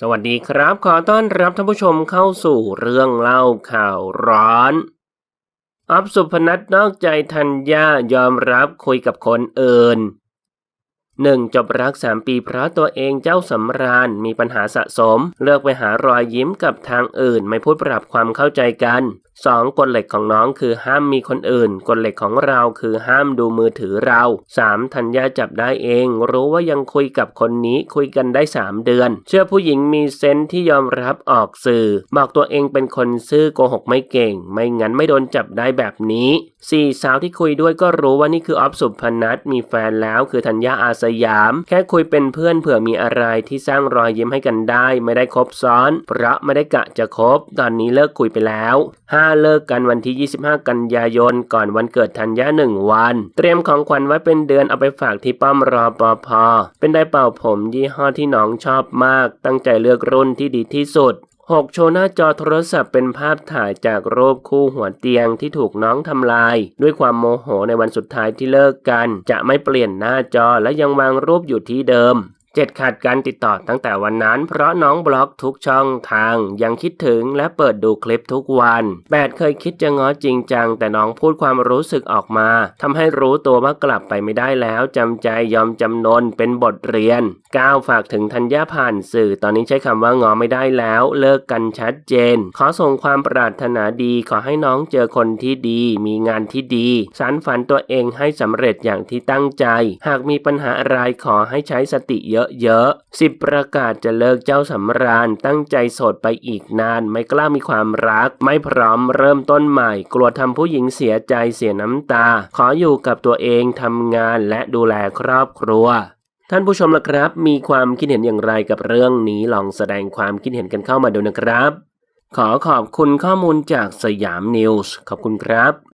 สวัสดีครับ ขอต้อนรับท่านผู้ชมเข้าสู่เรื่องเล่าข่าวร้อนอับสุพนัทนอกใจธัญญายอมรับคุยกับคนอื่นหนึ่งจบรักสามปีเพราะตัวเองเจ้าสำราญมีปัญหาสะสม เลือกไปหารอยยิ้มกับทางอื่น ไม่พูดปรับความเข้าใจกัน 2. กฎเหล็กของน้องคือห้ามมีคนอื่น กฎเหล็กของเราคือห้ามดูมือถือเรา 3. ธัญญาจับได้เอง รู้ว่ายังคุยกับคนนี้คุยกันได้ 3 เดือน เชื่อผู้หญิงมีเซนที่ยอมรับออกสื่อ บอกตัวเองเป็นคนซื่อโกหกไม่เก่ง ไม่งั้นไม่โดนจับได้แบบนี้ 4. สาวที่คุยด้วยก็รู้ว่านี่คือออฟสุพนัทมีแฟนแล้วคือธัญญาอาสยาม แค่คุยเป็นเพื่อนเผื่อมีอะไรที่สร้างรอยยิ้มให้กันได้ ไม่ได้คบซ้อน เพราะไม่ได้กะจะคบ ตอนนี้เลิกคุยไปแล้ว 5เลิกกันวันที่ 25 กันยายน ก่อนวันเกิดธัญญาหนึ่งวัน เตรียมของขวัญไว้เป็นเดือนเอาไปฝากที่ป้อมรอปภเป็นได้เป่าผมยี่ห้อที่น้องชอบมาก ตั้งใจเลือกรุ่นที่ดีที่สุด 6 โชว์หน้าจอโทรศัพท์เป็นภาพถ่ายจากรูปคู่หัวเตียงที่ถูกน้องทำลาย ด้วยความโมโหในวันสุดท้ายที่เลิกกัน จะไม่เปลี่ยนหน้าจอและยังวางรูปอยู่ที่เดิม เจ็ดขาดการติดต่อตั้งแต่วันนั้น เพราะน้องบล็อกทุกช่องทาง ยังคิดถึงและเปิดดูคลิปทุกวันแปดเคยคิดจะง้อจริงจัง แต่น้องพูดความรู้สึกออกมาทำให้รู้ตัวว่ากลับไปไม่ได้แล้วจำใจยอมจำนนเป็นบทเรียน 9 ฝากถึงธัญญาผ่านสื่อ ตอนนี้ใช้คำว่างอไม่ได้แล้ว เลิกกันชัดเจน ขอส่งความปรารถนาดีขอให้น้องเจอคนที่ดี มีงานที่ดีสารฝันตัวเองให้สำเร็จอย่างที่ตั้งใจ หากมีปัญหาอะไรขอให้ใช้สติเยอะเยอะๆสิบประกาศจะเลิกเจ้าสำราญตั้งใจโสดไปอีกนาน ไม่กล้ามีความรัก ไม่พร้อมเริ่มต้นใหม่ กลัวทำผู้หญิงเสียใจเสียน้ำตา ขออยู่กับตัวเองทำงานและดูแลครอบครัวท่านผู้ชมล่ะครับ มีความคิดเห็นอย่างไรกับเรื่องนี้ลองแสดงความคิดเห็นกันเข้ามาดูนะครับ ขอขอบคุณข้อมูลจากสยามนิวส์ขอบคุณครับ